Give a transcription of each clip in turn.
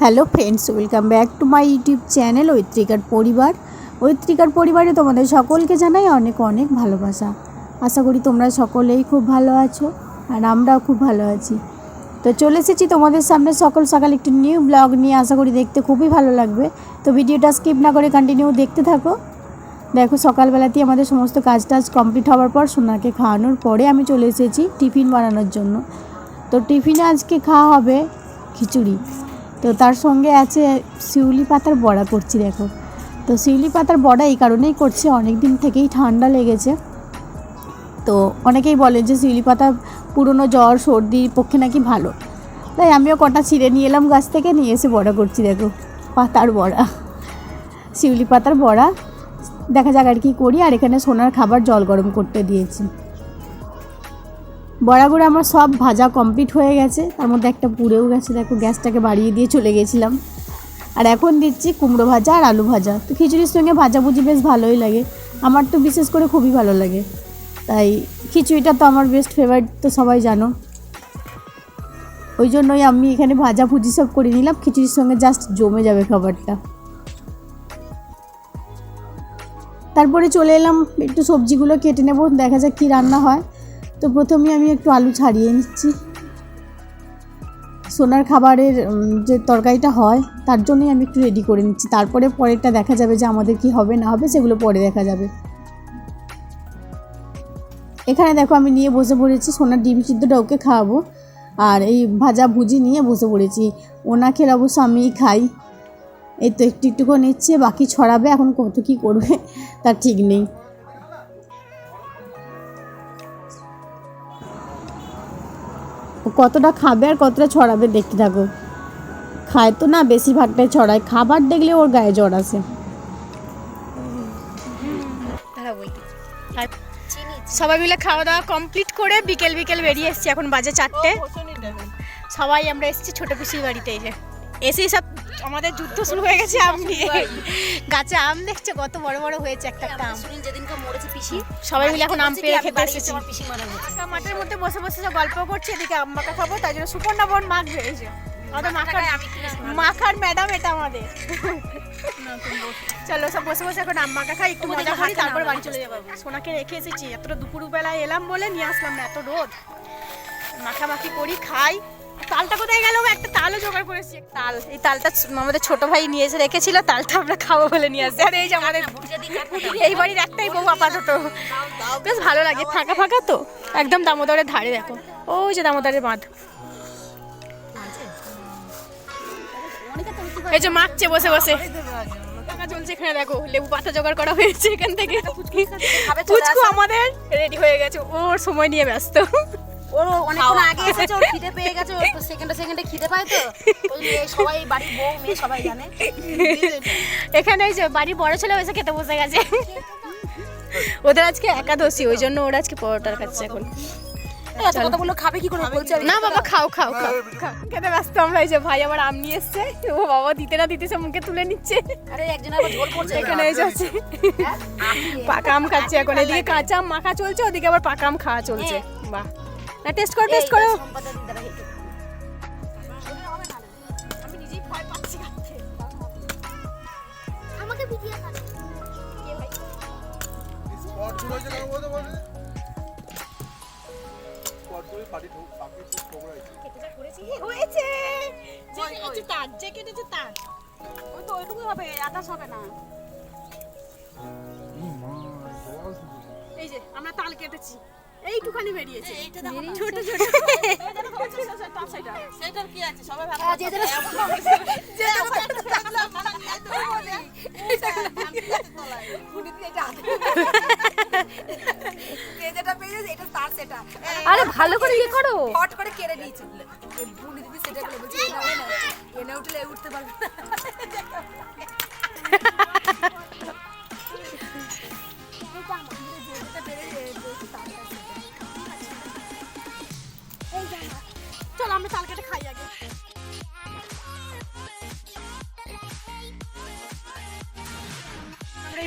Hello friends, welcome back to my YouTube channel ঐত্রিকার পরিবার। ঐত্রিকার পরিবারে তোমাদের সকলকে জানাই অনেক অনেক ভালোবাসা। আশা করি তোমরা সকলেই খুব ভালো আছো আর আমরাও খুব ভালো আছি। তো চলে এসেছি তোমাদের সামনে সকল সকাল একটু নিউ ব্লগ নিয়ে। আশা করি দেখতে খুবই ভালো লাগবে। তো ভিডিওটা স্কিপ না করে কন্টিনিউ দেখতে থাকো। দেখো সকালবেলাতেই আমাদের সমস্ত কাজ টাজ কমপ্লিট হওয়ার পর সোনাকে খাওয়ানোর পরে আমি চলে এসেছি টিফিন বানানোর জন্য। তো টিফিনে আজকে খাওয়া হবে খিচুড়ি। তো তার সঙ্গে আছে শিউলি পাতার বড়া করছি দেখো। তো শিউলি পাতার বড়া এই কারণেই করছি অনেক দিন থেকেই ঠান্ডা লেগেছে। তো অনেকেই বলে যে শিউলি পাতা পুরনো জ্বর সর্দির পক্ষে নাকি ভালো। তাই আমিও কটা ছিঁড়ে নিয়ে এলাম গাছ থেকে, নিয়ে এসে বড়া করছি দেখো, পাতার বড়া। শিউলি পাতার বড়া, দেখা যাক আর কি করি। আর এখানে সোনার খাবার জল গরম করতে দিয়েছি। বড়াগুলো আমার সব ভাজা কমপ্লিট হয়ে গেছে। তার মধ্যে একটা পুড়েও গেছে, দেখো, গ্যাসটাকে বাড়িয়ে দিয়ে চলে গেছিলাম। আর এখন দিচ্ছি কুমড়ো ভাজা আর আলু ভাজা। তো খিচুড়ির সঙ্গে ভাজাভুজি বেশ ভালোই লাগে। আমার তো বিশেষ করে খুবই ভালো লাগে। তাই খিচুড়িটা তো আমার বেস্ট ফেভারিট তো সবাই জানো। ওই জন্যই আমি এখানে ভাজা ভুজি সব করে নিলাম। খিচুড়ির সঙ্গে জাস্ট জমে যাবে খাবারটা। তারপরে চলে এলাম, একটু সবজিগুলো কেটে নেব। দেখা যাক কী রান্না হয়। তো প্রথমে আমি একটু আলু ছাড়িয়ে নিচ্ছি। সোনার খাবারের যে তরকারিটা হয়, তার জন্যই আমি একটু রেডি করে নিচ্ছি। তারপরে পরেরটা দেখা যাবে যে আমাদের কি হবে, না হবে, সেগুলো পরে দেখা যাবে। এখানে দেখো আমি নিয়ে বসে পড়েছি, সোনার ডিম সিদ্ধটা ওকে খাওয়াবো। আর এই ভাজা ভুজি নিয়ে বসে পড়েছি। ওনা খেলে অবশ্য আমিই খাই। এই তো একটু একটু করে নিচ্ছে, বাকি ছড়াবে, এখন কত কী করবে, তার ঠিক নেই। ও কতটা খাবে আর কতটা ছড়াবে দেখতে থাকো। খায় তো না বেশিরভাগটাই ছড়ায়। খাবার দেখলে ওর গায়ে জ্বর আসে। সবাই মিলে খাওয়া দাওয়া কমপ্লিট করে বিকেল বিকেল বেরিয়ে এসছি এখন বাজে চারটে। সবাই আমরা এসছি ছোট পিসির বাড়িতে এসে এসেই সব আমাদের যুদ্ধ শুরু হয়ে গেছে আম নিয়ে। গাছে আম দেখছে? কত বড় বড় হয়েছে একটা একটা আম যেদিনকে মরেছে পিসি সবাই মিলে এখন আম আমি খেতে এসেছি। মাখা মাঠের মধ্যে বসে বসে সব গল্প করছে এদিকে আম মাখা খাব তাই জন্য সুপর্ণা বোন এই যে আমাদের মাখার আমি মাখার ম্যাডাম এটা আমাদের। চলো সব বসে বসে এখন আম মাখা খাই একটু মজা করি তারপর বাড়ি চলে যাব। সোনাকে রেখে এসেছি এতটা দুপুরবেলায় এলাম বলে নিয়ে আসলাম না এত রোদ। মাখামাখি করি খাই। তালটা কোথায় গেল? একটা তালও জোগাড় করেছি। তাল। এই তালটা আমাদের ছোট ভাই নিয়ে এসে রেখেছিল তালটা আমরা খাব বলে নিয়ে আসছি। আর এই যে আমাদের এই বাড়ির একটাই বউ আপাতত। বেশ ভালো লাগে ফাঁকা ফাঁকা তো। একদম দামোদরের ধারে দেখো। ওই যে দামোদরের বাঁধ। এই যে মাখছে বসে বসে। টাকা চলছে এখানে দেখো। লেবু পাতা জোগাড় করা হয়েছে এখান থেকে। পুচকু আমাদের রেডি হয়ে গেছে। ওর সময় নিয়ে ব্যস্ত। ওর অনেকক্ষণ আগে এসেছে ওর খিদে পেয়ে গেছে ওর সেকেন্ডে সেকেন্ডে খিদে পায় তো। ওই সবাই বাড়ির বউ মেয়ে সবাই জানে। এখানে এই যে বাড়ি বড় ছেলে এসে খেতে বসে গেছে। ওদের আজকে একাদশী ওই জন্য ওরা আজকে পরোটার খাচ্ছে এখন। খাবে কি করে? বলছে না বাবা খাও খাও খাও খাও। খেতে ব্যস্ত আমরা এই যে ভাই আবার আম নিয়ে এসছে। ও বাবা দিতে না দিতে সে মুখে তুলে নিচ্ছে। আরে একজন আবার ঝোল পড়ছে এখানে এই যে আছে। পাকা আম খাচ্ছে এখন। এদিকে কাঁচা আম মাখা চলছে ওদিকে আবার পাকা আম খাওয়া চলছে। বাহ। না টেস্ট করো টেস্ট করো। আমি নিজেই ভয় পাচ্ছি আমাকে ভিডিও কর কে ভাই কেটেটা করেছি। হয়েছে। তার যে কেটেছে তার। ওই তো ওইটুকু হবে আটাশ হবে না। এই যে আমরা তাল কেটেছি। এইটুখানি বেরিয়েছে। ছোট ছোট। সেটার কি আছে? সবাই ভাবে। হ্যাঁ, আরে ভালো করে ইয়ে করো।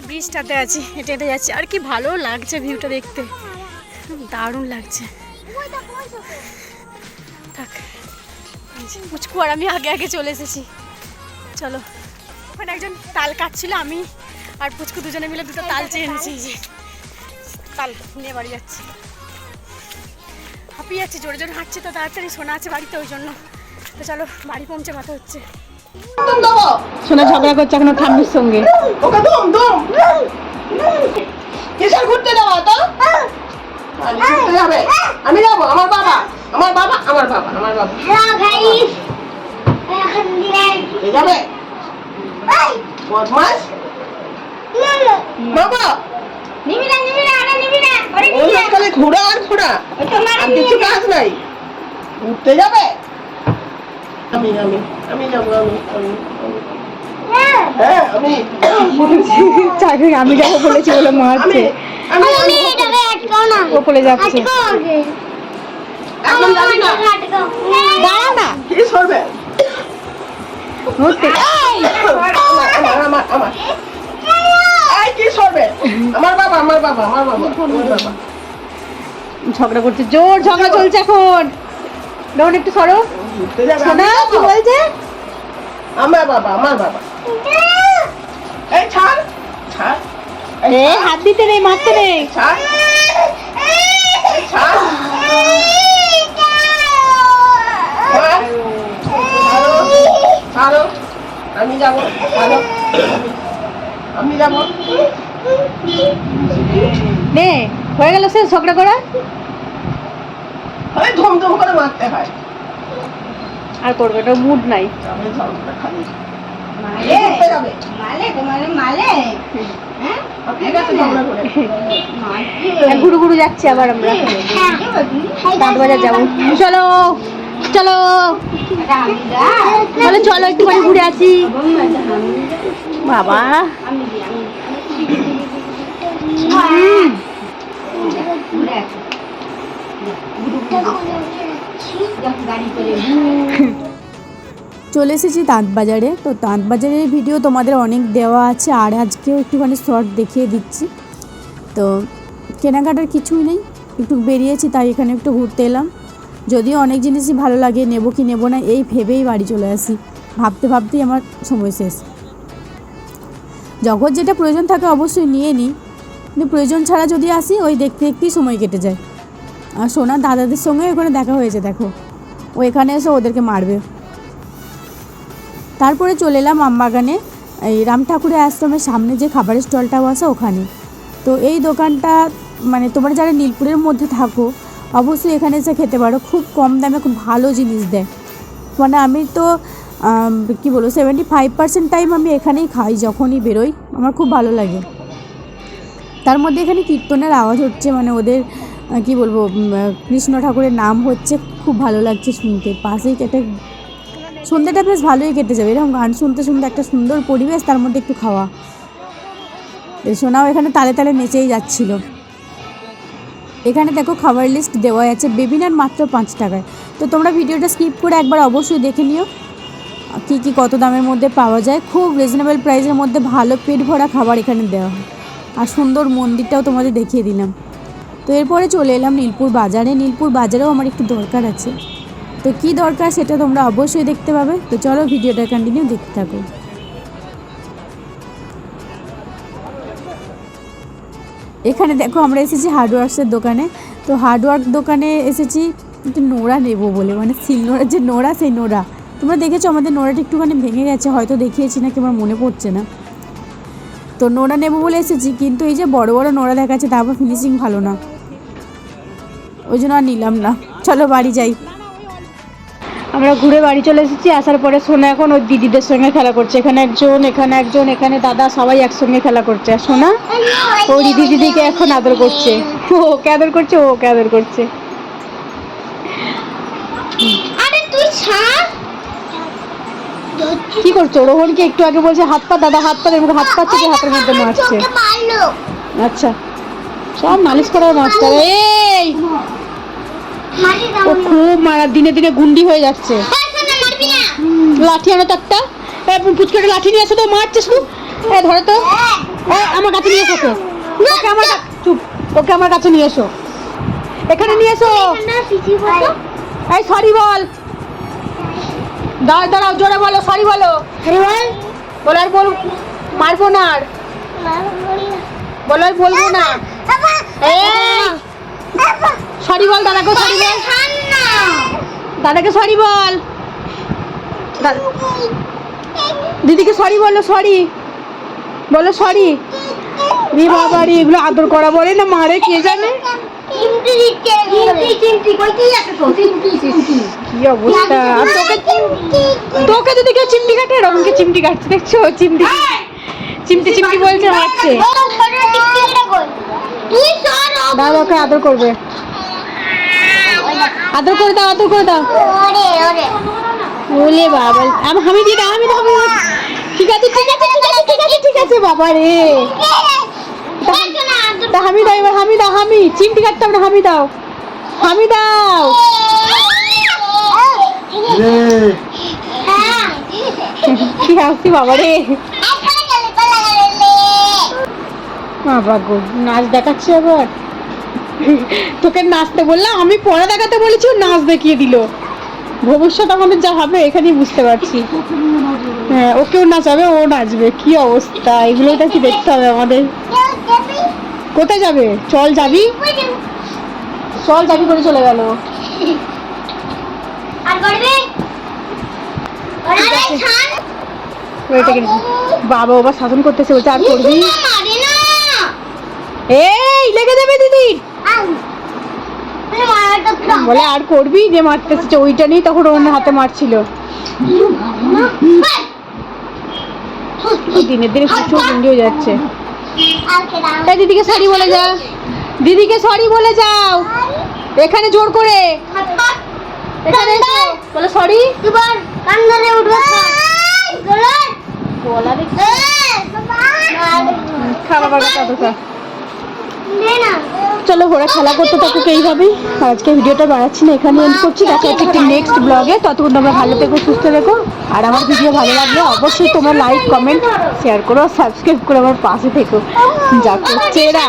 ব্রিজটাতে আছি হেঁটে হেঁটে যাচ্ছি। আর কি ভালো লাগছে ভিউটা দেখতে। দারুণ লাগছে। থাক পুচকু আর আমি আগে আগে চলে এসেছি। চলো, ওখানে একজন তাল কাটছিল আমি আর পুচকু দুজনে মিলে দুটো তাল চেয়ে এনেছি যে। তাল নিয়ে বাড়ি যাচ্ছি। হাঁপিয়ে যাচ্ছি, জোরে জোরে হাঁটছি তো, তাড়াতাড়ি শোনা আছে বাড়িতে ওই জন্য। তো চলো, বাড়ি পৌঁছে কথা হচ্ছে। শোনা ঝগড়া করছে এখনও ঠাম্মির সঙ্গে। ওকে দম দম। কিসের ঘুরতে তো? আমি যাবে। আমি যাব আমার বাবা। আমার বাবা আমার বাবা আমার বাবা। যাবে? বদমাস বাবা। খালি আর ঘোড়া। আর কিছু কাজ নাই। ঘুরতে যাবে? আমি আমি আমি যাব আমি আমি আমি। হ্যাঁ আমি চাকরি আমি যাব বলেছি বলে মারছে আমি আমি ওপরে যাচ্ছে। একদম যাবি না? দাঁড়া না। কি সরবে? আমার আমার। আমার আমার। এই কি সরবে? আমার বাবা আমার বাবা আমার বাবা আমার বাবা। ঝগড়া করছে জোর ঝগড়া চলছে এখন। দেখুন একটু সরো। যাবে কি বলছে? আমার বাবা আমার বাবা। এই ছাড় ছাড়। এই এ হাত দিতে নেই মারতে নেই। ছাড়। ছাড়ো। ছাড়ো। আমি যাব ছাড়ো। আমি যাব। নে হয়ে গেল সে ঝগড়া করা ধুমধুম করে মারতে হয় আর করবে এটা মুড নাই ঘুরু ঘুরু যাচ্ছি আবার আমরা দাঁত বাজার যাব চলো চলো চলো চলো একটুখানি ঘুরে আসি বাবা হুম। চলে এসেছি তাঁত বাজারে তো তাঁত বাজারের ভিডিও তোমাদের অনেক দেওয়া আছে, আর আজকেও একটুখানি শর্ট দেখিয়ে দিচ্ছি। তো কেনাকাটার কিছুই নেই, একটু বেরিয়েছি, তাই এখানে একটু ঘুরতে এলাম। যদিও অনেক জিনিসই ভালো লাগে, নেব কি নেব না, এই ভেবেই বাড়ি চলে আসি। ভাবতে ভাবতেই আমার সময় শেষ। যখন যেটা প্রয়োজন থাকে অবশ্যই নিয়ে নিই। কিন্তু প্রয়োজন ছাড়া যদি আসি, ওই দেখতে দেখতেই সময় কেটে যায়। আর সোনা দাদাদের সঙ্গে ওখানে দেখা হয়েছে, দেখো। ও এখানে এসে ওদেরকে মারবে। তারপরে চলে এলাম আমবাগানে। এই রাম ঠাকুরের আশ্রমের সামনে যে খাবারের স্টলটা বসে ওখানে। তো এই দোকানটা মানে তোমরা যারা নীলপুরের মধ্যে থাকো, অবশ্যই এখানে এসে খেতে পারো। খুব কম দামে খুব ভালো জিনিস দেয়। মানে আমি তো কি বলব সেভেন্টি ফাইভ পার্সেন্ট টাইম আমি এখানেই খাই যখনই বেরোই। আমার খুব ভালো লাগে। তার মধ্যে এখানে কীর্তনের আওয়াজ হচ্ছে মানে ওদের কি বলব কৃষ্ণ ঠাকুরের নাম হচ্ছে খুব ভালো লাগছে শুনতে। পাশেই একটা সন্ধ্যেটা বেশ ভালোই কেটে যাবে। এরকম গান শুনতে শুনতে একটা সুন্দর পরিবেশ, তার মধ্যে একটু খাওয়া। সোনাও এখানে তালে তালে নেচেই যাচ্ছিল। এখানে দেখো খাবার লিস্ট দেওয়া আছে বেবিনার মাত্র পাঁচ টাকায়। তো তোমরা ভিডিওটা স্কিপ করে একবার অবশ্যই দেখে নিও, কী কী কত দামের মধ্যে পাওয়া যায়। খুব রিজনেবল প্রাইসের মধ্যে ভালো পেট ভরা খাবার এখানে দেওয়া হয়। আর সুন্দর মন্দিরটাও তোমাদের দেখিয়ে দিলাম। তো এরপরে চলে এলাম নীলপুর বাজারে। নীলপুর বাজারেও আমার একটু দরকার আছে। তো কি দরকার সেটা তোমরা অবশ্যই দেখতে পাবে। তো চলো ভিডিওটা কন্টিনিউ দেখতে থাকো। এখানে দেখো আমরা এসেছি হার্ডওয়ার্কসের দোকানে। তো হার্ডওয়ার্ক দোকানে এসেছি একটু নোড়া নেব বলে মানে সিল নোড়ার যে নোড়া, সেই নোড়া। তোমরা দেখেছ আমাদের নোড়াটা একটুখানি ভেঙে গেছে, হয়তো দেখিয়েছি নাকি, আমার মনে পড়ছে না। তো নোড়া নেব বলে এসেছি কিন্তু এই যে বড় বড় নোড়া দেখাচ্ছে তারপর ফিনিশিং ভালো না। ওই জন্য আর নিলাম না। চলো বাড়ি যাই। আমরা ঘুরে বাড়ি চলে এসেছি আসার পরে সোনা এখন ওই দিদিদের সঙ্গে খেলা করছে। এখানে একজন এখানে একজন এখানে দাদা সবাই একসঙ্গে খেলা করছে। আর সোনা ও দিদি দিদিকে এখন আদর করছে। ও ওকে আদর করছে ও ওকে আদর করছে। আরে তুই ছাড়। কি করছ? রোহনকে একটু আগে বলছে হাত পা দাদা হাত পা এরকম হাত পা চেপে হাতের মধ্যে মারছে। আচ্ছা। সব মালিশ করার মাস্টার এই! ও খুব মারা দিনে দিনে গুন্ডি হয়ে যাচ্ছে। লাঠি আনো তো একটা। পুচকাটা লাঠি নিয়ে এসো তো মারছিস তুই এ ধরো তো। এ, আমার কাছে নিয়ে এসো ওকে। আমার চুপ। ওকে আমার কাছে নিয়ে এসো। এখানে নিয়ে এসো। এই সরি বল। দাঁড়াও দাঁড়াও জোরে বলো সরি বলো। বলো আর বল মারবো না আর। বলো আর বলব না। সরি বল দাদাকে সরি বল। দাদাকে সরি বল। দিদিকে সরি বলো সরি। বলো সরি। রে বাবা রে এগুলো আদর করা বলে না মারে কে জানে? কি অবস্থা তোকে যদি কেউ চিমটি কাটে এরকমকে চিমটি কাটছে দেখছ চিমটি চিমটি চিমটি বলছে মারছে দাও। ওকে আদর করবে আদর করে দাও আদর করে দাও। ওলে বাবা আমি হামি দি দাও আমি দাও আমি ঠিক আছে ঠিক আছে ঠিক আছে ঠিক আছে ঠিক আছে বাবা রে। তা হামি দাও এবার হামি দাও হামি। চিমটি কাটতে হবে না হামি দাও। হামি দাও। কি হাসি বাবা রে। বাবা গো নাচ দেখাচ্ছে আবার। তোকে নাচতে বললাম আমি পড়া দেখাতে বলেছি ও নাচ দেখিয়ে দিল। ভবিষ্যৎ আমাদের যা হবে এখানেই বুঝতে পারছি। হ্যাঁ ওকেও নাচাবে ও নাচবে কি অবস্থা? এগুলোটা কি দেখতে হবে আমাদের। কোথায় যাবে? চল যাবি? চল যাবি করে চলে গেল। বাবা বাবা শাসন করতেছে বলছে আর করবি? এই লেগে যাবে দিদি। বলে আর করবি? যে মারতেছে ওইটা নেই তখন অন্য হাতে মারছিল। দিনের দিনে প্রচুর হয়ে যাচ্ছে। তাই দিদিকে সরি বলে যা। দিদিকে সরি বলে যাও। এখানে জোর করে। এখানে বলে বলো সরি খা বাবার খা। চলো, ওরা খেলা করতে থাকুক এইভাবেই। আজকে ভিডিওটা বাড়াচ্ছি না এখানে এন্ড করছি। দেখা হচ্ছে একটি নেক্সট ব্লগে ততক্ষণ তোমরা ভালো থেকো, সুস্থ থেকো। আর আমার ভিডিও ভালো লাগলে অবশ্যই তোমার লাইক কমেন্ট শেয়ার করো সাবস্ক্রাইব করে আমার পাশে থেকো। যা করছে এরা।